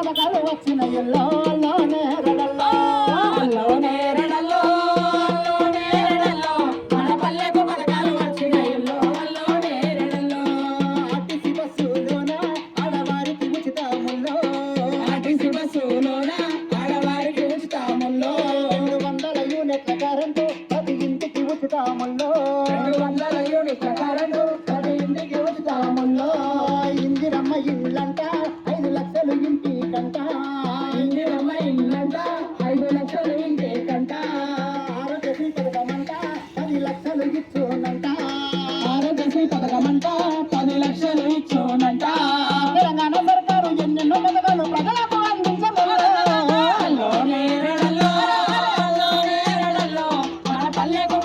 పథకాలు వచ్చిన ఎల్లోనే రడల్లోనే రడల్లో మన పల్లెకు పథకాలు వచ్చిన ఎల్లోనే రడల్లో ఆర్టీసీ బస్సులోన ఆడవారికి ఉచితముల్లో రెండు వందల యూనిట్ల కరెంటు ప్రతి ఇంటికి ఉచితముల్లో. రెండు వందల ఇంటి కంట ఇందిరమ్మ ఐదు లక్షలు ఇంటి కంట ఆరోగ్యశ్రీ పథకమంట పది లక్షలు ఇచ్చోనంట. ఆరోగ్యశ్రీ పథకమంట పది లక్షలు ఇచ్చోనంట. తెలంగాణ సర్కారు ఎన్నెన్నో పథకాలు ప్రజలకు పల్లెకు